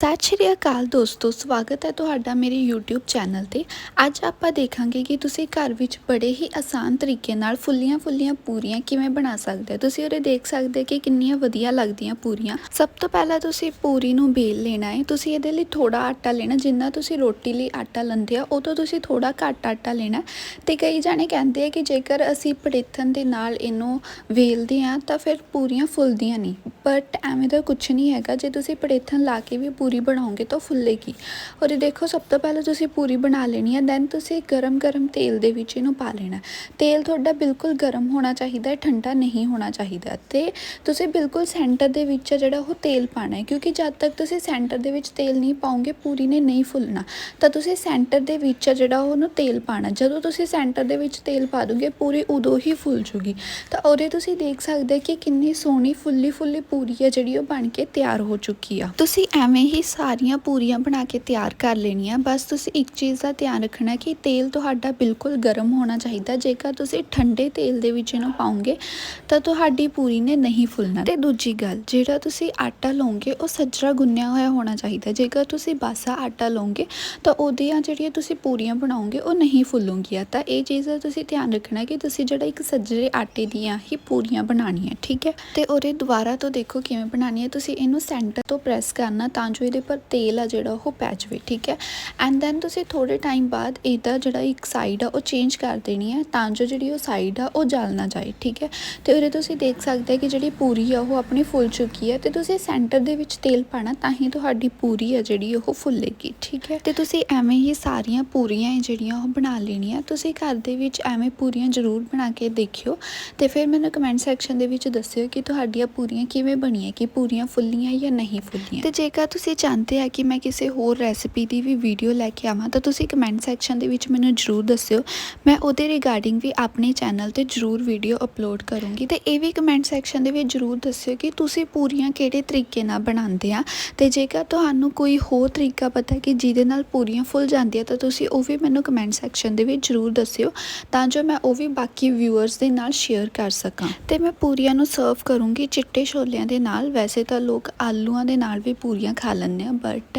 ਸਤਿ ਸ਼੍ਰੀ ਅਕਾਲ ਦੋਸਤੋ, ਸਵਾਗਤ ਹੈ ਤੁਹਾਡਾ ਮੇਰੇ YouTube ਚੈਨਲ ਤੇ। ਅੱਜ ਆਪਾਂ ਦੇਖਾਂਗੇ ਕਿ ਤੁਸੀਂ ਘਰ ਵਿੱਚ ਬੜੇ ਹੀ ਆਸਾਨ ਤਰੀਕੇ ਨਾਲ ਫੁੱਲੀਆਂ ਫੁੱਲੀਆਂ ਪੂਰੀਆਂ ਕਿਵੇਂ ਬਣਾ ਸਕਦੇ ਹੋ। ਤੁਸੀਂ ਉਰੇ ਦੇਖ ਸਕਦੇ ਕਿ ਕਿੰਨੀਆਂ ਵਧੀਆ ਲੱਗਦੀਆਂ ਪੂਰੀਆਂ। ਸਭ ਤੋਂ ਪਹਿਲਾਂ ਤੁਸੀਂ ਪੂਰੀ ਨੂੰ ਬੇਲ ਲੈਣਾ ਹੈ। ਤੁਸੀਂ ਇਹਦੇ ਲਈ ਥੋੜਾ ਆਟਾ ਲੈਣਾ, ਜਿੰਨਾ ਤੁਸੀਂ ਰੋਟੀ ਲਈ ਆਟਾ ਲੈਂਦੇ ਆ ਉਹ ਤੋਂ ਤੁਸੀਂ ਥੋੜਾ ਘੱਟ ਆਟਾ ਲੈਣਾ। ਤੇ ਕਈ ਜਾਣੇ ਕਹਿੰਦੇ ਆ ਕਿ ਜੇਕਰ ਅਸੀਂ ਪੜੇਥਨ ਦੇ ਨਾਲ ਇਹਨੂੰ ਵੇਲਦੇ ਆ ਤਾਂ ਫਿਰ ਪੂਰੀਆਂ ਫੁੱਲਦੀਆਂ ਨਹੀਂ। ਬਟ ਐਵੇਂ ਦਾ ਕੁਝ ਨਹੀਂ ਹੈਗਾ। ਜੇ ਤੁਸੀਂ ਪੜੇਥਨ ਲਾ ਕੇ ਵੀ ਪੂਰੀ ਬਣਾਓਗੇ ਤਾਂ ਫੁੱਲੇਗੀ। ਔਰ ਇਹ ਦੇਖੋ, ਸਭ ਤੋਂ ਪਹਿਲਾਂ ਤੁਸੀਂ ਪੂਰੀ ਬਣਾ ਲੈਣੀ ਹੈ ਦੈਨ ਤੁਸੀਂ ਗਰਮ-ਗਰਮ ਤੇਲ ਦੇ ਵਿੱਚ ਇਹਨੂੰ ਪਾ ਲੈਣਾ ਤੇਲ ਤੁਹਾਡਾ ਬਿਲਕੁਲ ਗਰਮ ਹੋਣਾ ਚਾਹੀਦਾ ਹੈ, ਠੰਡਾ ਨਹੀਂ ਹੋਣਾ ਚਾਹੀਦਾ। ਤੇ ਤੁਸੀਂ ਬਿਲਕੁਲ ਸੈਂਟਰ ਦੇ ਵਿੱਚ ਜਿਹੜਾ ਉਹ ਤੇਲ ਪਾਣਾ ਹੈ, ਕਿਉਂਕਿ ਜਦ ਤੱਕ ਤੁਸੀਂ ਸੈਂਟਰ ਦੇ ਵਿੱਚ ਤੇਲ ਨਹੀਂ ਪਾਉਂਗੇ ਪੂਰੀ ਨੇ ਨਹੀਂ ਫੁੱਲਣਾ। ਤਾਂ ਤੁਸੀਂ ਸੈਂਟਰ ਦੇ ਵਿੱਚ ਜਿਹੜਾ ਉਹਨੂੰ ਤੇਲ ਪਾਣਾ ਜਦੋਂ ਤੁਸੀਂ ਸੈਂਟਰ ਦੇ ਵਿੱਚ ਤੇਲ ਪਾ ਦੋਗੇ, ਪੂਰੀ ਉਦੋਂ ਹੀ ਫੁੱਲ ਜੂਗੀ। ਤਾਂ ਉਹਦੇ ਤੁਸੀਂ ਦੇਖ ਸਕਦੇ ਕਿ ਕਿੰਨੀ ਸੋਹਣੀ ਫੁੱਲੀ ਫੁੱਲੀ ਪੂਰੀ ਹੈ, ਜਿਹੜੀ ਉਹ ਬਣ ਕੇ ਤਿਆਰ ਹੋ ਚੁੱਕੀ ਆ। ਤੁਸੀਂ ਐਵੇਂ ਹੀ ਸਾਰੀਆਂ ਪੂਰੀਆਂ ਬਣਾ ਕੇ ਤਿਆਰ ਕਰ ਲੈਣੀਆਂ। ਬਸ ਤੁਸੀਂ ਇੱਕ ਚੀਜ਼ ਦਾ ਧਿਆਨ ਰੱਖਣਾ ਕਿ ਤੇਲ ਤੁਹਾਡਾ ਬਿਲਕੁਲ ਗਰਮ ਹੋਣਾ ਚਾਹੀਦਾ। ਜੇਕਰ ਤੁਸੀਂ ਠੰਡੇ ਤੇਲ ਦੇ ਵਿੱਚ ਇਹਨੂੰ ਪਾਉਂਗੇ, ਤਾਂ ਤੁਹਾਡੀ ਪੂਰੀ ਨੇ ਨਹੀਂ ਫੁੱਲਣਾ। ਤੇ ਦੂਜੀ ਗੱਲ, ਜਿਹੜਾ ਤੁਸੀਂ ਆਟਾ ਲਓਗੇ, ਉਹ ਸੱਜਰਾ ਗੁੰਨਿਆ ਹੋਇਆ ਹੋਣਾ ਚਾਹੀਦਾ। ਜੇਕਰ ਤੁਸੀਂ ਬਾਸਾ ਆਟਾ ਲਓਗੇ, ਤਾਂ ਉਹਦੀਆਂ ਜਿਹੜੀਆਂ ਤੁਸੀਂ ਪੂਰੀਆਂ ਬਣਾਓਗੇ, ਉਹ ਨਹੀਂ ਫੁੱਲੂਗੀਆਂ। ਤਾਂ ਇਹ ਚੀਜ਼ ਦਾ ਤੁਸੀਂ ਧਿਆਨ ਰੱਖਣਾ ਕਿ ਤੁਸੀਂ ਜਿਹੜਾ ਇੱਕ ਸੱਜਰੇ ਆਟੇ ਦੀਆਂ ਹੀ ਪੂਰੀਆਂ ਬਣਾਉਣੀਆਂ, ਠੀਕ ਹੈ? ਤੇ ਉਹਦੇ ਦੁਬਾਰਾ ਤੋਂ ਦੇਖੋ ਕਿਵੇਂ ਬਣਾਉਣੀ ਹੈ। ਤੁਸੀਂ ਇਹਨੂੰ ਸੈਂਟਰ ਤੋਂ ਪ੍ਰੈਸ ਕਰਨਾ ਤਾਂ ਜੋ ਇਹਦੇ ਪਰ ਤੇਲ ਆ ਜਿਹੜਾ, ਉਹ ਪੈ ਜਾਵੇ ਠੀਕ ਹੈ? ਐਂਡ ਦੈਨ ਤੁਸੀਂ ਥੋੜੇ ਟਾਈਮ ਬਾਅਦ ਇਹਦਾ ਜਿਹੜਾ ਇੱਕ ਸਾਈਡ ਆ, ਉਹ ਚੇਂਜ ਕਰ ਦੇਣੀ ਹੈ, ਤਾਂ ਜੋ ਜਿਹੜੀ ਉਹ ਸਾਈਡ ਆ, ਉਹ ਜਲ ਨਾ ਜਾਏ, ਠੀਕ ਹੈ? ਤੇ ਉਹਦੇ ਤੁਸੀਂ ਦੇਖ ਸਕਦੇ ਕਿ ਜਿਹੜੀ ਪੂਰੀ ਆ, ਉਹ ਆਪਣੀ ਫੁੱਲ ਚੁੱਕੀ ਹੈ ਤੇ ਤੁਸੀਂ ਸੈਂਟਰ ਦੇ ਵਿੱਚ ਤੇਲ ਪਾਣਾ ਤਾਂ ਹੀ ਤੁਹਾਡੀ ਪੂਰੀ ਆ ਜਿਹੜੀ, ਉਹ ਫੁੱਲੇਗੀ, ਠੀਕ ਹੈ? ਤੇ ਤੁਸੀਂ ਐਵੇਂ ਹੀ ਸਾਰੀਆਂ ਪੂਰੀਆਂ ਹੈ ਜਿਹੜੀਆਂ, ਉਹ ਬਣਾ ਲੈਣੀਆਂ, ਤੁਸੀਂ ਘਰ ਦੇ ਵਿੱਚ ਐਵੇਂ ਪੂਰੀਆਂ ਜ਼ਰੂਰ ਬਣਾ ਕੇ ਦੇਖਿਓ। ਤੇ ਫਿਰ ਮੈਨੂੰ ਕਮੈਂਟ ਸੈਕਸ਼ਨ ਦੇ ਵਿੱਚ ਦੱਸਿਓ ਕਿ ਤੁਹਾਡੀਆਂ ਪੂਰੀਆਂ ਕਿਵੇਂ ਬਣੀਆਂ, ਕਿ ਪੂਰੀਆਂ ਫੁੱਲੀਆਂ ਜਾਂ ਨਹੀਂ ਫੁੱਲੀਆਂ। ਤੇ ਜੇਕਰ ਤੁਸੀਂ ਚਾਹੁੰਦੇ ਆ ਕਿ ਮੈਂ ਕਿਸੇ ਹੋਰ ਰੈਸਿਪੀ ਦੀ ਵੀ ਵੀਡੀਓ ਲੈ ਕੇ ਆਵਾਂ, ਤਾਂ ਤੁਸੀਂ ਕਮੈਂਟ ਸੈਕਸ਼ਨ ਦੇ ਵਿੱਚ ਮੈਨੂੰ ਜ਼ਰੂਰ ਦੱਸਿਓ। ਮੈਂ ਉਹਦੇ ਰਿਗਾਰਡਿੰਗ ਵੀ ਆਪਣੇ ਚੈਨਲ ਤੇ ਜ਼ਰੂਰ ਵੀਡੀਓ ਅਪਲੋਡ ਕਰੂੰਗੀ। ਤੇ ਇਹ ਵੀ ਕਮੈਂਟ ਸੈਕਸ਼ਨ ਦੇ ਵਿੱਚ ਜ਼ਰੂਰ ਦੱਸਿਓ ਕਿ ਤੁਸੀਂ ਪੂਰੀਆਂ ਕਿਹੜੇ ਤਰੀਕੇ ਨਾਲ ਬਣਾਉਂਦੇ ਆ। ਤੇ ਜੇਕਰ ਤੁਹਾਨੂੰ ਕੋਈ ਹੋਰ ਤਰੀਕਾ ਪਤਾ ਕਿ ਜਿਹਦੇ ਨਾਲ ਪੂਰੀਆਂ ਫੁੱਲ ਜਾਂਦੀਆਂ, ਤਾਂ ਤੁਸੀਂ ਉਹ ਵੀ ਮੈਨੂੰ ਕਮੈਂਟ ਸੈਕਸ਼ਨ ਦੇ ਵਿੱਚ ਜ਼ਰੂਰ ਦੱਸਿਓ, ਤਾਂ ਜੋ ਮੈਂ ਉਹ ਵੀ ਬਾਕੀ ਵਿਊਅਰਸ ਦੇ ਨਾਲ ਸ਼ੇਅਰ ਕਰ ਸਕਾਂ। ਤੇ ਮੈਂ ਪੂਰੀਆਂ ਨੂੰ ਸਰਵ ਕਰੂੰਗੀ ਚਿੱਟੇ ਛੋਲਿਆਂ ਦੇ ਨਾਲ। ਵੈਸੇ ਤਾਂ ਲੋਕ ਆਲੂਆਂ ਦੇ ਨਾਲ ਵੀ ਪੂਰੀਆਂ ਖਾ ਲੈਂਦੇ ਆ ਬਟ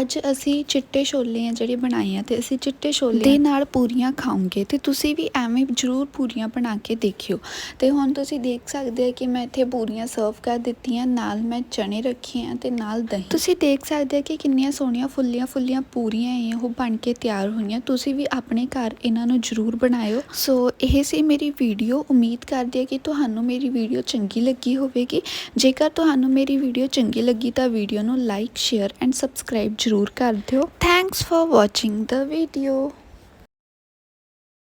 ਅੱਜ ਅਸੀਂ ਚਿੱਟੇ ਛੋਲੇ ਆ ਜਿਹੜੇ ਬਣਾਏ ਆ ਤੇ ਅਸੀਂ ਚਿੱਟੇ ਛੋਲੇ ਦੇ ਨਾਲ ਪੂਰੀਆਂ ਖਾਵਾਂਗੇ ਤੇ ਤੁਸੀਂ ਵੀ ਐਵੇਂ ਜ਼ਰੂਰ ਪੂਰੀਆਂ ਬਣਾ ਕੇ ਦੇਖਿਓ। ਤੇ ਹੁਣ ਤੁਸੀਂ ਦੇਖ ਸਕਦੇ ਆ ਕਿ ਮੈਂ ਇੱਥੇ ਪੂਰੀਆਂ ਸਰਵ ਕਰ ਦਿੱਤੀਆਂ ਨਾਲ ਮੈਂ ਚਨੇ ਰੱਖੇ ਆ ਤੇ ਨਾਲ ਦਹੀਂ। ਤੁਸੀਂ ਦੇਖ ਸਕਦੇ ਆ ਕਿ ਕਿੰਨੀਆਂ ਸੋਹਣੀਆਂ ਫੁੱਲੀਆਂ ਫੁੱਲੀਆਂ ਪੂਰੀਆਂ ਇਹ ਉਹ ਬਣ ਕੇ ਤਿਆਰ ਹੋਈਆਂ ਤੁਸੀਂ ਵੀ ਆਪਣੇ ਘਰ ਇਹਨਾਂ ਨੂੰ ਜ਼ਰੂਰ ਬਣਾਇਓ। ਸੋ ਇਹ ਸੀ ਮੇਰੀ ਵੀਡੀਓ ਉਮੀਦ ਕਰਦੀ ਹਾਂ ਕਿ ਤੁਹਾਨੂੰ ਮੇਰੀ ਵੀਡੀਓ ਚੰਗੀ ਲੱਗੀ ਹੋਵੇਗੀ। ਜੇਕਰ ਤੁਹਾਨੂੰ ਮੇਰੀ ਵੀਡੀਓ ਚੰਗੀ ਲੱਗੀ ਤਾਂ ਵੀਡੀਓ ਨੂੰ ਲਾਈਕ ਸ਼ੇਅਰ ਐਂਡ ਸਬਸਕ੍ਰਾਈਬ ਜ਼ਰੂਰ ਕਰ ਦਿਓ। Thanks for watching the video